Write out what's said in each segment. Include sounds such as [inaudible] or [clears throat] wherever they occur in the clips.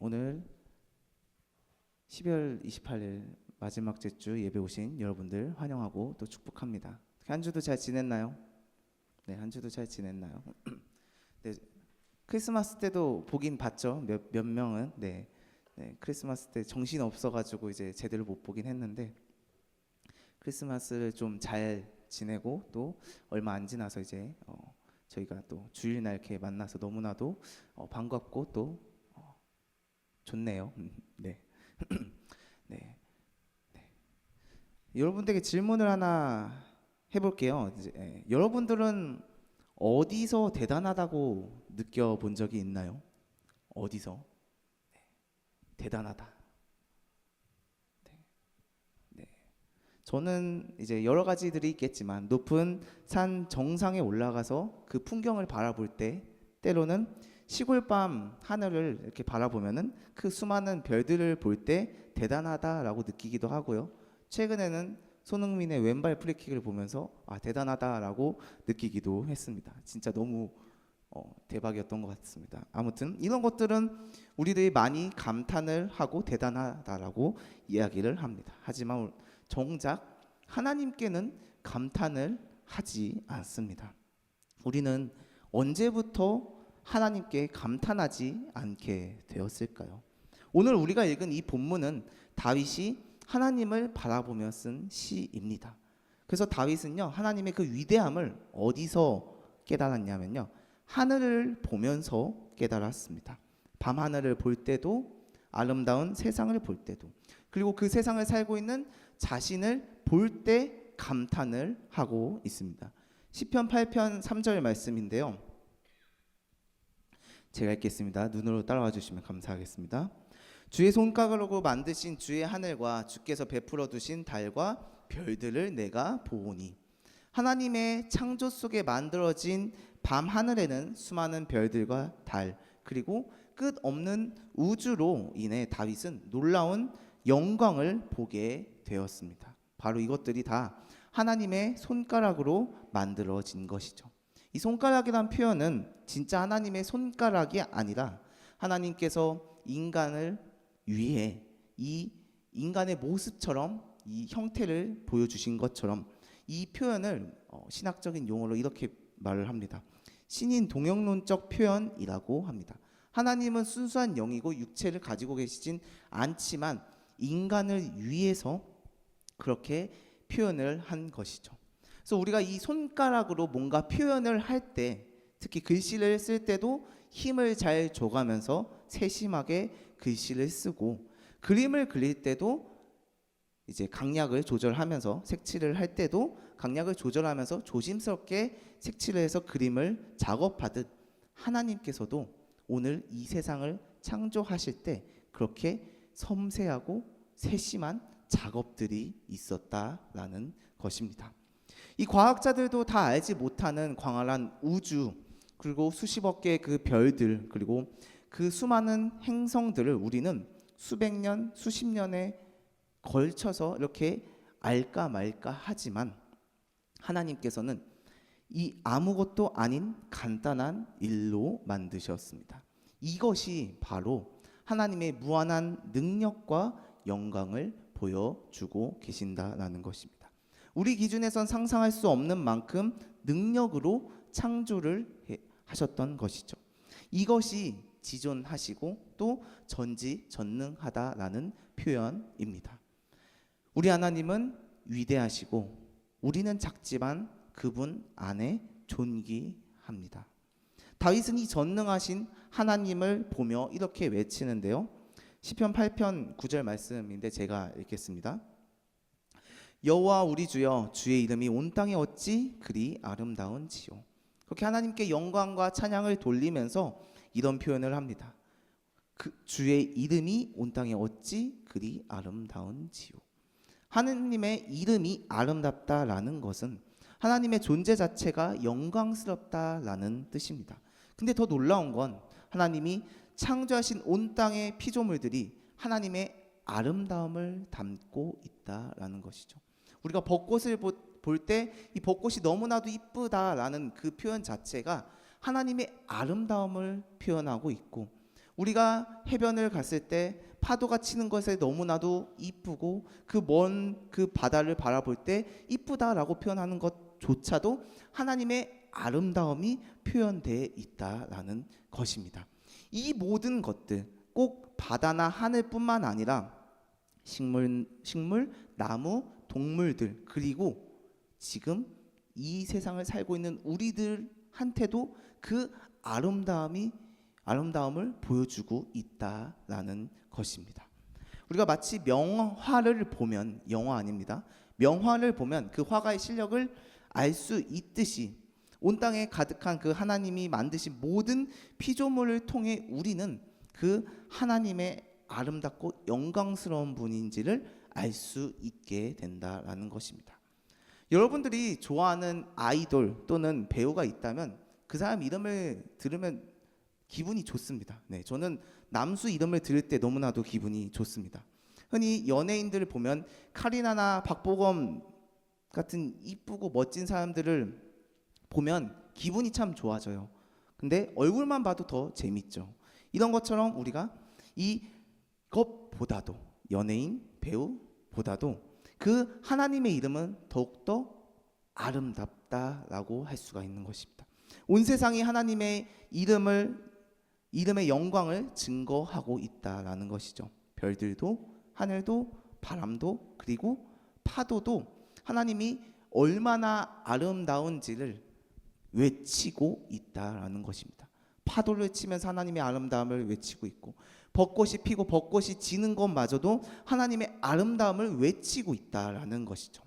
오늘 12월 28일 마지막 주 예배 오신 여러분들 환영하고 또 축복합니다. 한 주도 잘 지냈나요? 네, 한 주도 잘 지냈나요? [clears throat] 네, 크리스마스 때도 보긴 봤죠. 몇, 몇 명은 네, 네, 크리스마스 때 정신 없어가지고 이제 제대로 못 보긴 했는데 크리스마스를 좀 잘 지내고 또 얼마 안 지나서 이제 어, 저희가 또 주일날 이렇게 만나서 너무나도 어, 반갑고 또 어, 좋네요. 음, 네. [clears throat] 네. 네. 여러분들에게 질문을 하나 해볼게요. 이제, 예, 여러분들은 어디서 대단하다고 느껴본 적이 있나요? 어디서? 네. 대단하다. 네. 네. 저는 이제 여러 가지들이 있겠지만 높은 산 정상에 올라가서 그 풍경을 바라볼 때 때로는 시골 밤 하늘을 이렇게 바라보면은 그 수많은 별들을 볼 때 대단하다라고 느끼기도 하고요. 최근에는 손흥민의 왼발 프리킥을 보면서 아 대단하다라고 느끼기도 했습니다. 진짜 너무 어, 대박이었던 것 같습니다. 아무튼 이런 것들은 우리들이 많이 감탄을 하고 대단하다라고 이야기를 합니다. 하지만 정작 하나님께는 감탄을 하지 않습니다. 우리는 언제부터 하나님께 감탄하지 않게 되었을까요? 오늘 우리가 읽은 이 본문은 다윗이 하나님을 바라보며 쓴 시입니다. 그래서 다윗은요 하나님의 그 위대함을 어디서 깨달았냐면요 하늘을 보면서 깨달았습니다. 밤 하늘을 볼 때도 아름다운 세상을 볼 때도 그리고 그 세상을 살고 있는 자신을 볼 때 감탄을 하고 있습니다. 시편 8편 3절 말씀인데요. 제가 읽겠습니다. 눈으로 따라와 주시면 감사하겠습니다. 주의 손가락으로 만드신 주의 하늘과 주께서 베풀어 두신 달과 별들을 내가 보오니 하나님의 창조 속에 만들어진 밤 하늘에는 수많은 별들과 달 그리고 끝 없는 우주로 인해 다윗은 놀라운 영광을 보게 되었습니다. 바로 이것들이 다 하나님의 손가락으로 만들어진 것이죠. 이 손가락이란 표현은 진짜 하나님의 손가락이 아니라 하나님께서 인간을 위해 이 인간의 모습처럼 이 형태를 보여주신 것처럼 이 표현을 어, 신학적인 용어로 이렇게 말을 합니다. 신인 동영론적 표현이라고 합니다. 하나님은 순수한 영이고 육체를 가지고 계시진 않지만 인간을 위해서 그렇게 표현을 한 것이죠. 그래서 우리가 이 손가락으로 뭔가 표현을 할 때, 특히 글씨를 쓸 때도 힘을 잘 줘가면서 세심하게 글씨를 쓰고 그림을 그릴 때도 이제 강약을 조절하면서 색칠을 할 때도 강약을 조절하면서 조심스럽게 색칠을 해서 그림을 작업하듯 하나님께서도 오늘 이 세상을 창조하실 때 그렇게 섬세하고 세심한 작업들이 있었다라는 것입니다. 이 과학자들도 다 알지 못하는 광활한 우주 그리고 수십억 개의 그 별들 그리고 그 수많은 행성들을 우리는 수백 년, 수십 년에 걸쳐서 이렇게 알까 말까 하지만 하나님께서는 이 아무것도 아닌 간단한 일로 만드셨습니다. 이것이 바로 하나님의 무한한 능력과 영광을 보여주고 계신다라는 것입니다. 우리 기준에선 상상할 수 없는 만큼 능력으로 창조를 하셨던 것이죠. 이것이 지존하시고 또 전지전능하다라는 표현입니다. 우리 하나님은 위대하시고 우리는 작지만 그분 안에 존귀합니다. 다윗은 이 전능하신 하나님을 보며 이렇게 외치는데요. 시편 8편 9절 말씀인데 제가 읽겠습니다. 여호와 우리 주여 주의 이름이 온 땅에 어찌 그리 아름다운지요. 그렇게 하나님께 영광과 찬양을 돌리면서 이런 표현을 합니다. 그 주의 이름이 온 땅에 어찌 그리 아름다운지요. 하느님의 이름이 아름답다라는 것은 하나님의 존재 자체가 영광스럽다라는 뜻입니다. 근데 더 놀라운 건 하나님이 창조하신 온 땅의 피조물들이 하나님의 아름다움을 담고 있다라는 것이죠. 우리가 벚꽃을 볼 때 이 벚꽃이 너무나도 이쁘다라는 그 표현 자체가 하나님의 아름다움을 표현하고 있고 우리가 해변을 갔을 때 파도가 치는 것에 너무나도 이쁘고 그 먼그 바다를 바라볼 때 이쁘다라고 표현하는 것조차도 하나님의 아름다움이 표현되어 있다라는 것입니다. 이 모든 것들 꼭 바다나 하늘뿐만 아니라 식물, 식물, 나무, 동물들 그리고 지금 이 세상을 살고 있는 우리들한테도 그 아름다움이 아름다움을 보여주고 있다라는 것입니다. 우리가 마치 명화를 보면 영화 아닙니다. 명화를 보면 그 화가의 실력을 알 수 있듯이 온 땅에 가득한 그 하나님이 만드신 모든 피조물을 통해 우리는 그 하나님의 아름답고 영광스러운 분인지를 알 수 있게 된다라는 것입니다. 여러분들이 좋아하는 아이돌 또는 배우가 있다면 그 사람 이름을 들으면 기분이 좋습니다. 네, 저는 남수 이름을 들을 때 너무나도 기분이 좋습니다. 흔히 연예인들을 보면 카리나나 박보검 같은 이쁘고 멋진 사람들을 보면 기분이 참 좋아져요. 근데 얼굴만 봐도 더 재밌죠. 이런 것처럼 우리가 이 것보다도 연예인, 배우 보다도 그 하나님의 이름은 더욱더 아름답다라고 할 수가 있는 것입니다. 온 세상이 하나님의 이름을 이름의 영광을 증거하고 있다라는 것이죠. 별들도 하늘도 바람도 그리고 파도도 하나님이 얼마나 아름다운지를 외치고 있다라는 것입니다. 파도를 외치면서 하나님의 아름다움을 외치고 있고 벚꽃이 피고 벚꽃이 지는 것마저도 하나님의 아름다움을 외치고 있다라는 것이죠.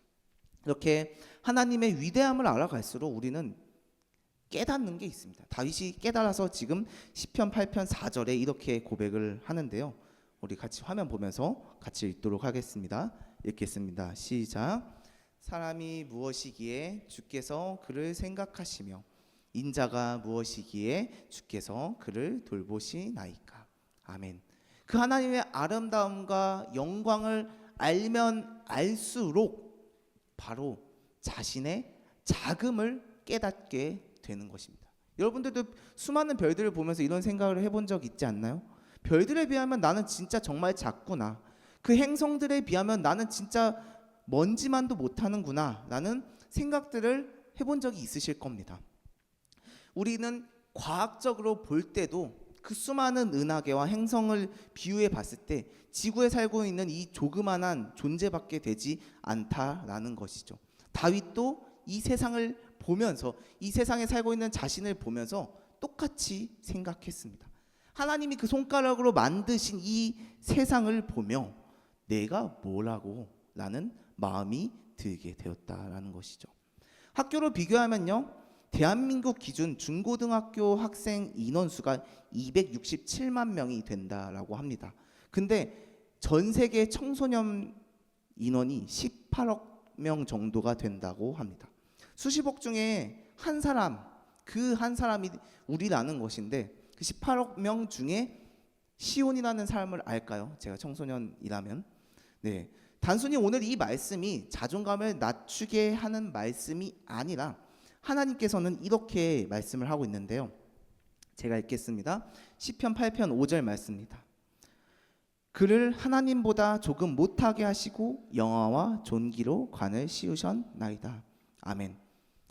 이렇게 하나님의 위대함을 알아갈수록 우리는 깨닫는 게 있습니다. 다윗이 깨달아서 지금 시편 8편 4절에 이렇게 고백을 하는데요. 우리 같이 화면 보면서 같이 읽도록 하겠습니다. 읽겠습니다. 시작. 사람이 무엇이기에 주께서 그를 생각하시며 인자가 무엇이기에 주께서 그를 돌보시나이까. 아멘. 그 하나님의 아름다움과 영광을 알면 알수록 바로 자신의 자금을 깨닫게 되는 것입니다. 여러분들도 수많은 별들을 보면서 이런 생각을 해본 적 있지 않나요? 별들에 비하면 나는 진짜 정말 작구나. 그 행성들에 비하면 나는 진짜 먼지만도 못하는구나. 라는 생각들을 해본 적이 있으실 겁니다. 우리는 과학적으로 볼 때도 그 수많은 은하계와 행성을 비유해 봤을 때 지구에 살고 있는 이 조그만한 존재밖에 되지 않다라는 것이죠. 다윗도 이 세상을 보면서 이 세상에 살고 있는 자신을 보면서 똑같이 생각했습니다. 하나님이 그 손가락으로 만드신 이 세상을 보며 내가 뭐라고 라는 마음이 들게 되었다라는 것이죠. 학교로 비교하면요. 대한민국 기준 중고등학교 학생 인원수가 267만 명이 된다라고 합니다. 근데 전 세계 청소년 인원이 18억 명 정도가 된다고 합니다. 수십억 중에 한 사람, 그 한 사람이 우리라는 것인데 그 18억 명 중에 시온이라는 사람을 알까요? 제가 청소년이라면 네. 단순히 오늘 이 말씀이 자존감을 낮추게 하는 말씀이 아니라 하나님께서는 이렇게 말씀을 하고 있는데요. 제가 읽겠습니다. 시편 8편 5절 말씀입니다. 그를 하나님보다 조금 못하게 하시고 영화와 존귀로 관을 씌우셨나이다. 아멘.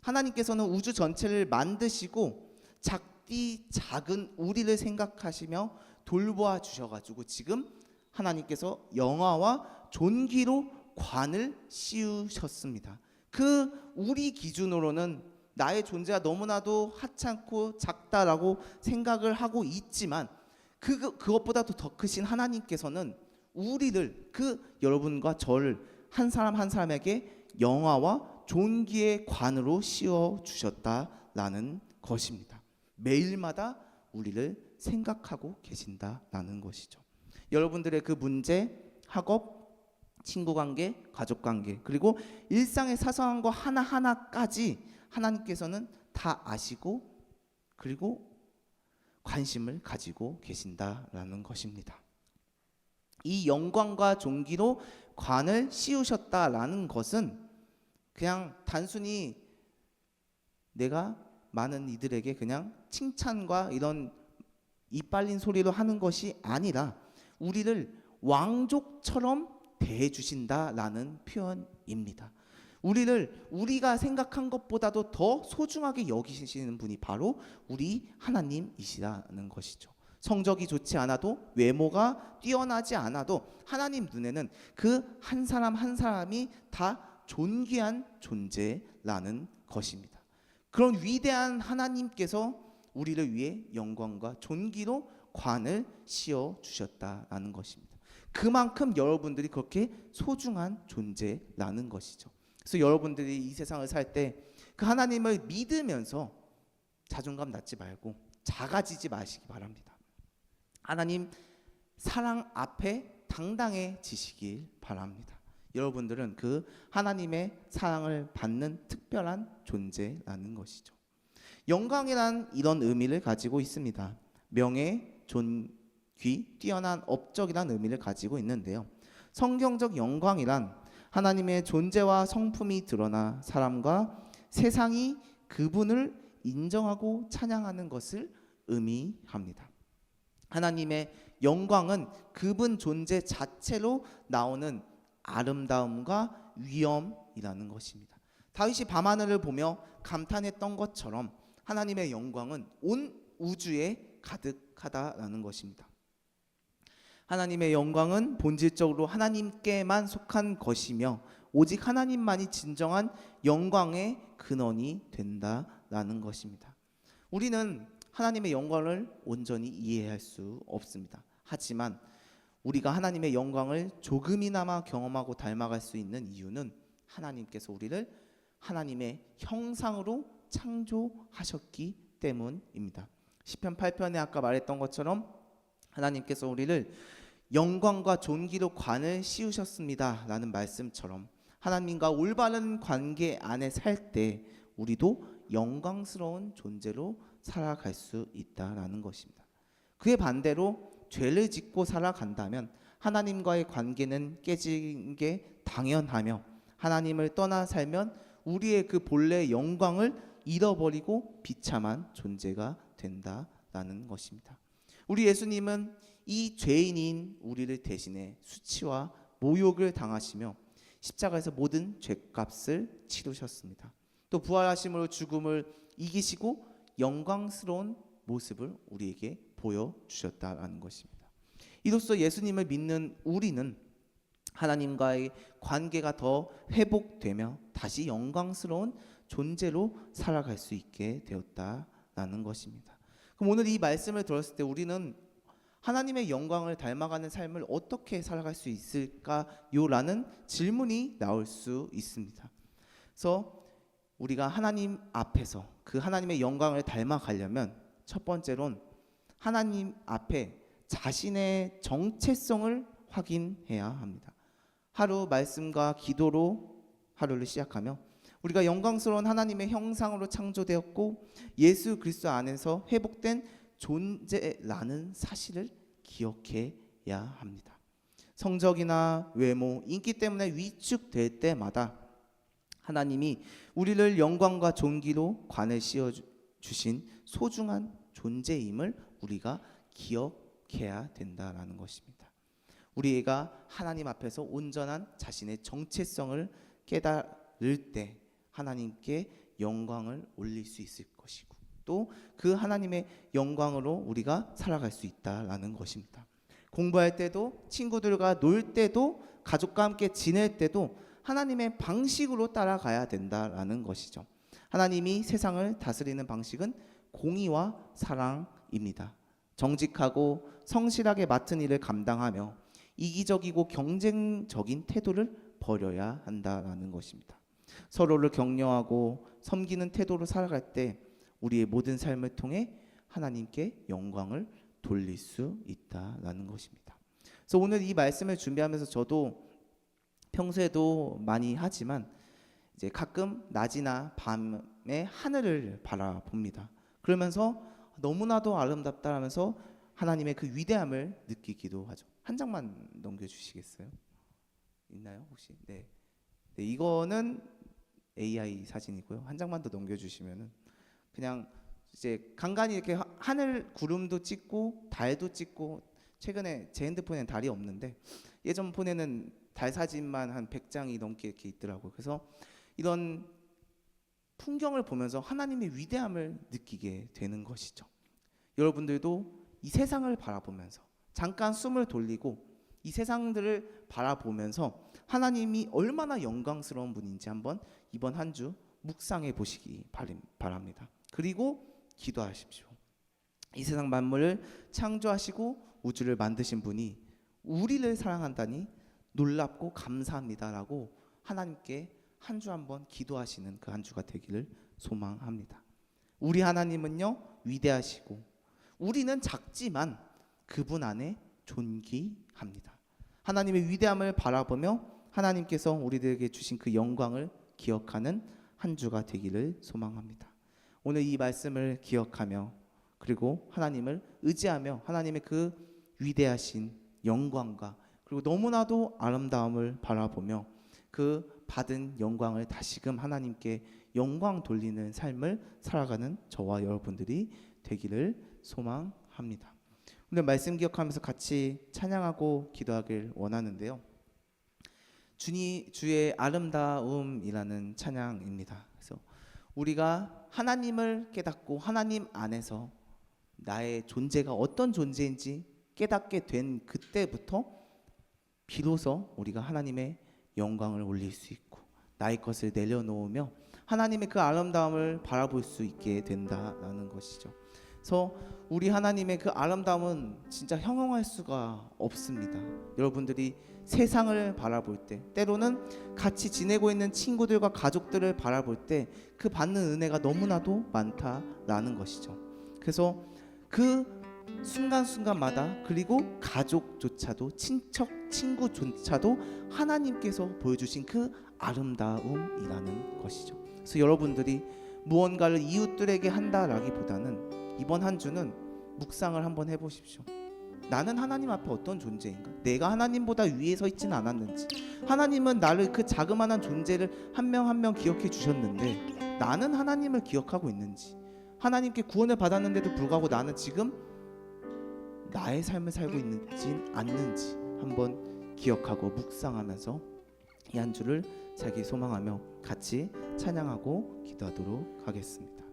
하나님께서는 우주 전체를 만드시고 작디 작은 우리를 생각하시며 돌보아 주셔가지고 지금 하나님께서 영화와 존귀로 관을 씌우셨습니다. 그 우리 기준으로는 나의 존재가 너무나도 하찮고 작다라고 생각을 하고 있지만 그 그것보다도 더 크신 하나님께서는 우리를 그 여러분과 저를 한 사람 한 사람에게 영화와 존귀의 관으로 씌워 주셨다라는 것입니다. 매일마다 우리를 생각하고 계신다라는 것이죠. 여러분들의 그 문제, 학업, 친구 관계, 가족 관계, 그리고 일상의 사소한 거 하나하나까지 하나님께서는 다 아시고 그리고 관심을 가지고 계신다라는 것입니다. 이 영광과 존귀로 관을 씌우셨다라는 것은 그냥 단순히 내가 많은 이들에게 그냥 칭찬과 이런 이빨린 소리로 하는 것이 아니라 우리를 왕족처럼 대해 주신다라는 표현입니다. 우리를 우리가 생각한 것보다도 더 소중하게 여기시는 분이 바로 우리 하나님이시라는 것이죠. 성적이 좋지 않아도 외모가 뛰어나지 않아도 하나님 눈에는 그 한 사람 한 사람이 다 존귀한 존재라는 것입니다. 그런 위대한 하나님께서 우리를 위해 영광과 존귀로 관을 씌워 주셨다라는 것입니다. 그만큼 여러분들이 그렇게 소중한 존재라는 것이죠. 그래서 여러분들이 이 세상을 살 때 그 하나님을 믿으면서 자존감 낮지 말고 작아지지 마시기 바랍니다. 하나님 사랑 앞에 당당해지시길 바랍니다. 여러분들은 그 하나님의 사랑을 받는 특별한 존재라는 것이죠. 영광이란 이런 의미를 가지고 있습니다. 명예, 존귀, 뛰어난 업적이란 의미를 가지고 있는데요. 성경적 영광이란 하나님의 존재와 성품이 드러나 사람과 세상이 그분을 인정하고 찬양하는 것을 의미합니다. 하나님의 영광은 그분 존재 자체로 나오는 아름다움과 위엄이라는 것입니다. 다윗이 밤하늘을 보며 감탄했던 것처럼 하나님의 영광은 온 우주에 가득하다라는 것입니다. 하나님의 영광은 본질적으로 하나님께만 속한 것이며 오직 하나님만이 진정한 영광의 근원이 된다라는 것입니다. 우리는 하나님의 영광을 온전히 이해할 수 없습니다. 하지만 우리가 하나님의 영광을 조금이나마 경험하고 닮아갈 수 있는 이유는 하나님께서 우리를 하나님의 형상으로 창조하셨기 때문입니다. 시편 8편에 아까 말했던 것처럼 하나님께서 우리를 영광과 존귀로 관을 씌우셨습니다 라는 말씀처럼 하나님과 올바른 관계 안에 살 때 우리도 영광스러운 존재로 살아갈 수 있다라는 것입니다. 그의 반대로 죄를 짓고 살아간다면 하나님과의 관계는 깨진 게 당연하며 하나님을 떠나 살면 우리의 그 본래 영광을 잃어버리고 비참한 존재가 된다라는 것입니다. 우리 예수님은 이 죄인인 우리를 대신해 수치와 모욕을 당하시며 십자가에서 모든 죄값을 치르셨습니다. 또 부활하심으로 죽음을 이기시고 영광스러운 모습을 우리에게 보여 주셨다라는 것입니다. 이로써 예수님을 믿는 우리는 하나님과의 관계가 더 회복되며 다시 영광스러운 존재로 살아갈 수 있게 되었다라는 것입니다. 그럼 오늘 이 말씀을 들었을 때 우리는 하나님의 영광을 닮아가는 삶을 어떻게 살아갈 수 있을까요라는 질문이 나올 수 있습니다. 그래서 우리가 하나님 앞에서 그 하나님의 영광을 닮아가려면 첫 번째론 하나님 앞에 자신의 정체성을 확인해야 합니다. 하루 말씀과 기도로 하루를 시작하며 우리가 영광스러운 하나님의 형상으로 창조되었고 예수 그리스도 안에서 회복된 존재라는 사실을 기억해야 합니다. 성적이나 외모, 인기 때문에 위축될 때마다 하나님이 우리를 영광과 존귀로 관을 씌워 주신 소중한 존재임을 우리가 기억해야 된다라는 것입니다. 우리가 하나님 앞에서 온전한 자신의 정체성을 깨달을 때 하나님께 영광을 올릴 수 있을 것이고 또 그 하나님의 영광으로 우리가 살아갈 수 있다라는 것입니다. 공부할 때도 친구들과 놀 때도 가족과 함께 지낼 때도 하나님의 방식으로 따라가야 된다라는 것이죠. 하나님이 세상을 다스리는 방식은 공의와 사랑입니다. 정직하고 성실하게 맡은 일을 감당하며 이기적이고 경쟁적인 태도를 버려야 한다라는 것입니다. 서로를 격려하고 섬기는 태도로 살아갈 때 우리의 모든 삶을 통해 하나님께 영광을 돌릴 수 있다라는 것입니다. 그래서 오늘 이 말씀을 준비하면서 저도 평소에도 많이 하지만 이제 가끔 낮이나 밤에 하늘을 바라봅니다. 그러면서 너무나도 아름답다라면서 하나님의 그 위대함을 느끼기도 하죠. 한 장만 넘겨주시겠어요? 있나요 혹시? 네. 네 이거는 AI 사진이고요. 한 장만 더 넘겨주시면은 그냥 이제 간간히 이렇게 하- 하늘 구름도 찍고 달도 찍고 최근에 제 핸드폰엔 달이 없는데 예전 폰에는 달 사진만 한 100장이 넘게 이렇게 있더라고요. 그래서 이런 풍경을 보면서 하나님의 위대함을 느끼게 되는 것이죠. 여러분들도 이 세상을 바라보면서 잠깐 숨을 돌리고 이 세상들을 바라보면서 하나님이 얼마나 영광스러운 분인지 한번 이번 한 주 묵상해 보시기 바랍니다. 그리고 기도하십시오. 이 세상 만물을 창조하시고 우주를 만드신 분이 우리를 사랑한다니 놀랍고 감사합니다라고 하나님께 한 주 한 번 기도하시는 그 한 주가 되기를 소망합니다. 우리 하나님은요 위대하시고 우리는 작지만 그분 안에 존귀합니다. 하나님의 위대함을 바라보며 하나님께서 우리들에게 주신 그 영광을 기억하는 한 주가 되기를 소망합니다. 오늘 이 말씀을 기억하며 그리고 하나님을 의지하며 하나님의 그 위대하신 영광과 그리고 너무나도 아름다움을 바라보며 그 받은 영광을 다시금 하나님께 영광 돌리는 삶을 살아가는 저와 여러분들이 되기를 소망합니다. 오늘 말씀 기억하면서 같이 찬양하고 기도하길 원하는데요. 주니 주의 아름다움이라는 찬양입니다. 우리가 하나님을 깨닫고 하나님 안에서 나의 존재가 어떤 존재인지 깨닫게 된 그때부터 비로소 우리가 하나님의 영광을 올릴 수 있고 나의 것을 내려놓으며 하나님의 그 아름다움을 바라볼 수 있게 된다라는 것이죠. 그래서 우리 하나님의 그 아름다움은 진짜 형용할 수가 없습니다. 여러분들이 세상을 바라볼 때, 때로는 같이 지내고 있는 친구들과 가족들을 바라볼 때 그 받는 은혜가 너무나도 많다라는 것이죠. 그래서 그 순간순간마다 그리고 가족조차도 친척 친구조차도 하나님께서 보여주신 그 아름다움이라는 것이죠. 그래서 여러분들이 무언가를 이웃들에게 한다라기보다는 이번 한 주는 묵상을 한번 해보십시오. 나는 하나님 앞에 어떤 존재인가? 내가 하나님보다 위에 서 있지는 않았는지. 하나님은 나를 그 자그마한 존재를 한 명 한 명 기억해 주셨는데 나는 하나님을 기억하고 있는지. 하나님께 구원을 받았는데도 불구하고 나는 지금 나의 삶을 살고 있는지 않는지 한번 기억하고 묵상하면서 이 한 주를 살기 소망하며 같이 찬양하고 기도하도록 하겠습니다.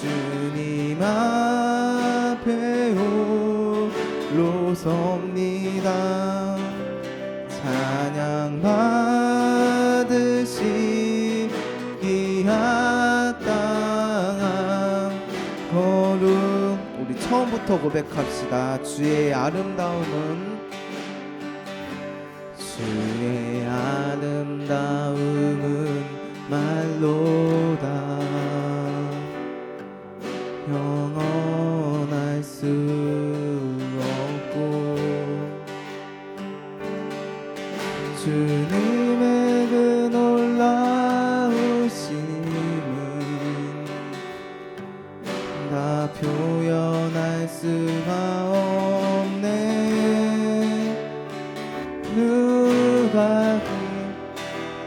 주님 앞에 홀로 섭니다. 찬양 받으시기 합당한 거룩 우리 처음부터 고백합시다. 주의 아름다움은 주의 아름다움은 말로다 수박이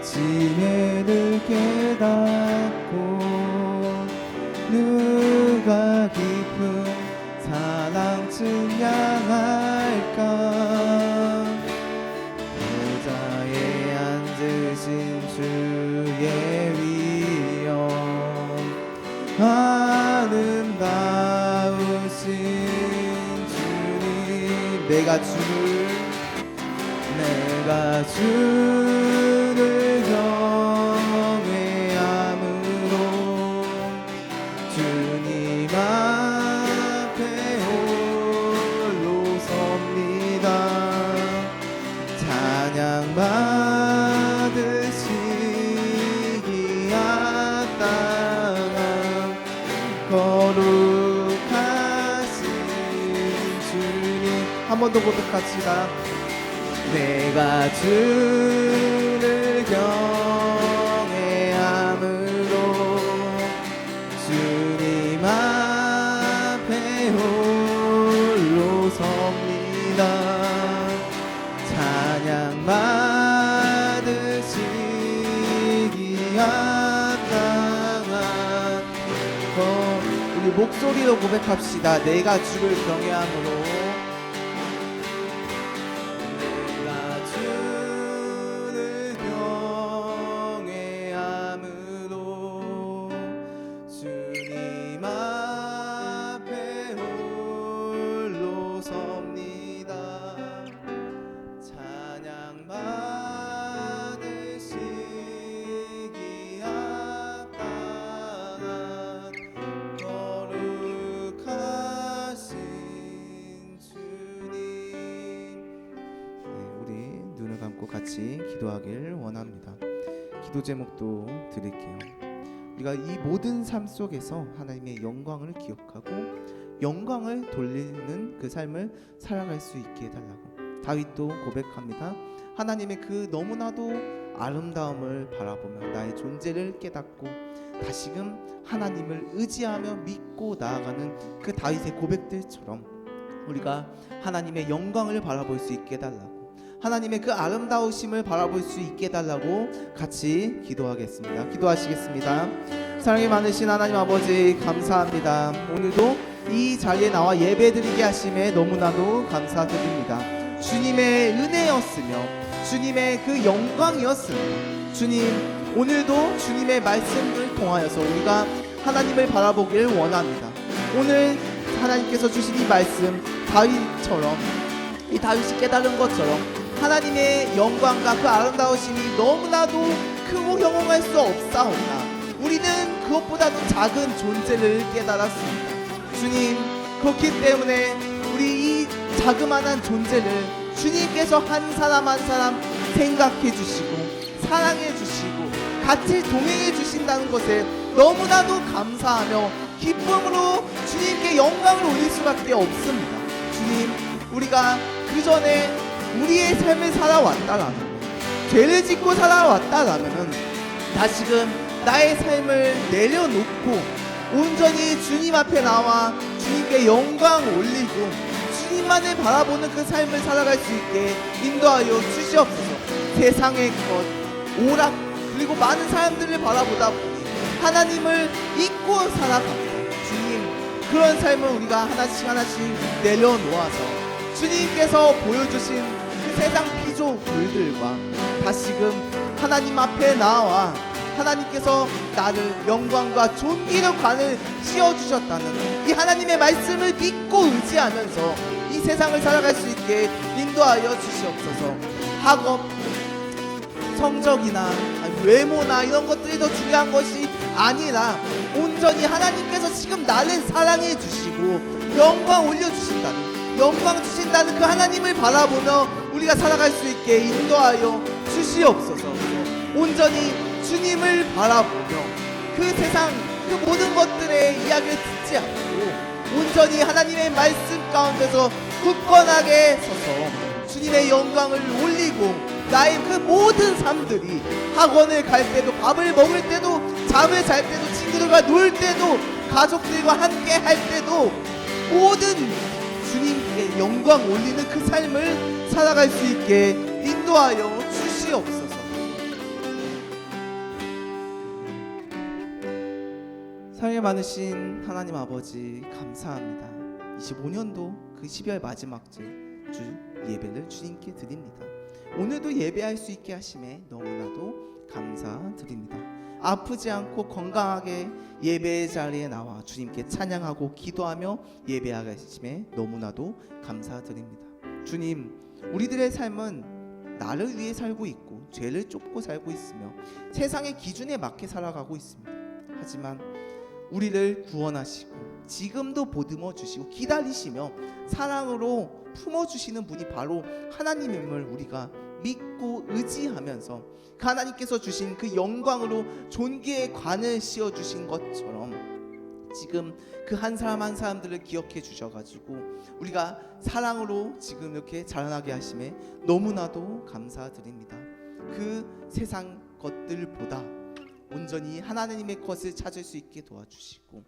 진해를 깨닫고 누가 깊은 사랑 증양할까? 보좌에 앉으신 주의 위엄 아름다우신 주님. 내가 주 주를 경외함으로 주님 앞에 홀로 섭니다. 찬양 받으시기 합당한 거룩하신 주님. 한 번 더 고백합시다 내가 주를 경외함으로 주님 앞에 홀로 섭니다. 찬양 받으시기 합당한 거 우리 목소리로 고백합시다. 내가 주를 경외함으로 기도하길 원합니다. 기도 제목도 드릴게요. 우리가 이 모든 삶 속에서 하나님의 영광을 기억하고 영광을 돌리는 그 삶을 살아갈 수 있게 해달라고 다윗도 고백합니다. 하나님의 그 너무나도 아름다움을 바라보며 나의 존재를 깨닫고 다시금 하나님을 의지하며 믿고 나아가는 그 다윗의 고백들처럼 우리가 하나님의 영광을 바라볼 수 있게 해달라고 하나님의 그 아름다우심을 바라볼 수 있게 해달라고 같이 기도하겠습니다. 기도하시겠습니다. 사랑이 많으신 하나님 아버지 감사합니다. 오늘도 이 자리에 나와 예배드리게 하심에 너무나도 감사드립니다. 주님의 은혜였으며 주님의 그 영광이었으며 주님 오늘도 주님의 말씀을 통하여서 우리가 하나님을 바라보길 원합니다. 오늘 하나님께서 주신 이 말씀 다윗처럼 이 다윗이 깨달은 것처럼 하나님의 영광과 그 아름다우심이 너무나도 크고 형용할 수 없사오나 우리는 그것보다도 작은 존재를 깨달았습니다. 주님 그렇기 때문에 우리 이 자그마한 존재를 주님께서 한 사람 한 사람 생각해 주시고 사랑해 주시고 같이 동행해 주신다는 것에 너무나도 감사하며 기쁨으로 주님께 영광을 올릴 수밖에 없습니다. 주님 우리가 그 전에 우리의 삶을 살아왔다라는 것, 죄를 짓고 살아왔다라면은 다시금 나의 삶을 내려놓고 온전히 주님 앞에 나와 주님께 영광 올리고 주님만을 바라보는 그 삶을 살아갈 수 있게 인도하여 주시옵소서. 세상의 것, 오락 그리고 많은 사람들을 바라보다 보니 하나님을 잊고 살아갑니다. 주님 그런 삶을 우리가 하나씩 하나씩 내려놓아서 주님께서 보여주신 그 세상 피조물들과 다시금 하나님 앞에 나와 하나님께서 나를 영광과 존귀의 관을 씌워주셨다는 이 하나님의 말씀을 믿고 의지하면서 이 세상을 살아갈 수 있게 인도하여 주시옵소서. 학업 성적이나 외모나 이런 것들이 더 중요한 것이 아니라 온전히 하나님께서 지금 나를 사랑해 주시고 영광 올려 주신다는 영광 주신다는 그 하나님을 바라보며 우리가 살아갈 수 있게 인도하여 주시옵소서. 온전히 주님을 바라보며 그 세상 그 모든 것들의 이야기를 듣지 않고 온전히 하나님의 말씀 가운데서 굳건하게 서서 주님의 영광을 올리고 나의 그 모든 삶들이 학원을 갈 때도 밥을 먹을 때도 잠을 잘 때도 친구들과 놀 때도 가족들과 함께 할 때도 모든 주님께 영광 올리는 그 삶을 살아갈 수 있게 인도하여 주시옵소서. 사랑이 많으신 하나님 아버지 감사합니다. 25년도 그 12월 마지막 주, 주 예배를 주님께 드립니다. 오늘도 예배할 수 있게 하심에 너무나도 감사드립니다. 아프지 않고 건강하게 예배 자리에 나와 주님께 찬양하고 기도하며 예배하심에 너무나도 감사드립니다. 주님, 우리들의 삶은 나를 위해 살고 있고 죄를 쫓고 살고 있으며 세상의 기준에 맞게 살아가고 있습니다. 하지만 우리를 구원하시고 지금도 보듬어 주시고 기다리시며 사랑으로 품어 주시는 분이 바로 하나님임을 우리가 믿고 의지하면서 그 하나님께서 주신 그 영광으로 존귀의 관을 씌워 주신 것처럼 지금 그 한 사람 한 사람들을 기억해 주셔가지고 우리가 사랑으로 지금 이렇게 자라나게 하심에 너무나도 감사드립니다. 그 세상 것들보다 온전히 하나님의 것을 찾을 수 있게 도와주시고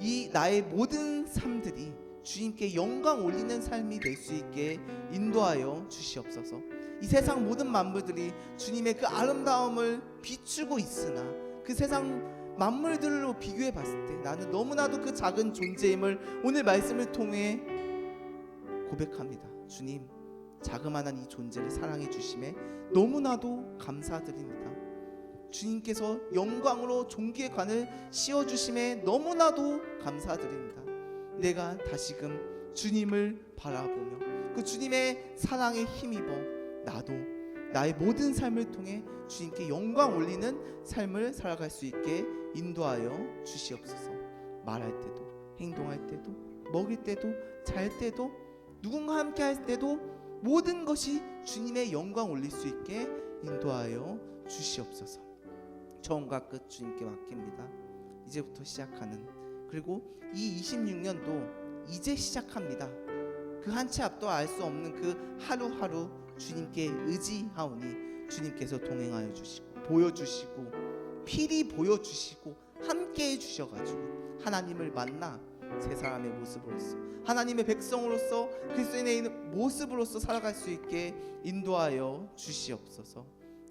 이 나의 모든 삶들이 주님께 영광 올리는 삶이 될 수 있게 인도하여 주시옵소서. 이 세상 모든 만물들이 주님의 그 아름다움을 비추고 있으나 그 세상 만물들로 비교해 봤을 때 나는 너무나도 그 작은 존재임을 오늘 말씀을 통해 고백합니다. 주님, 자그마한 이 존재를 사랑해 주심에 너무나도 감사드립니다. 주님께서 영광으로 존귀의 관을 씌워 주심에 너무나도 감사드립니다. 내가 다시금 주님을 바라보며 그 주님의 사랑에 힘입어 나도 나의 모든 삶을 통해 주님께 영광 올리는 삶을 살아갈 수 있게 인도하여 주시옵소서. 말할 때도 행동할 때도 먹을 때도 잘 때도 누군가 함께 할 때도 모든 것이 주님의 영광 올릴 수 있게 인도하여 주시옵소서. 처음과 끝 주님께 맡깁니다. 이제부터 시작하는 그리고 이 26년도 이제 시작합니다. 그한치 앞도 알 수 없는 그 하루하루 주님께 의지하오니 주님께서 동행하여 주시고 보여주시고 필히 보여주시고 함께해 주셔가지고 하나님을 만나 세 사람의 모습으로서 하나님의 백성으로서 그리스도인의 모습으로서 살아갈 수 있게 인도하여 주시옵소서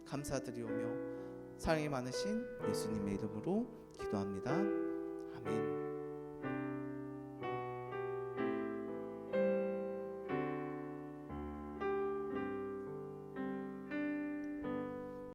감사드리오며 사랑이 많으신 예수님의 이름으로 기도합니다 아멘.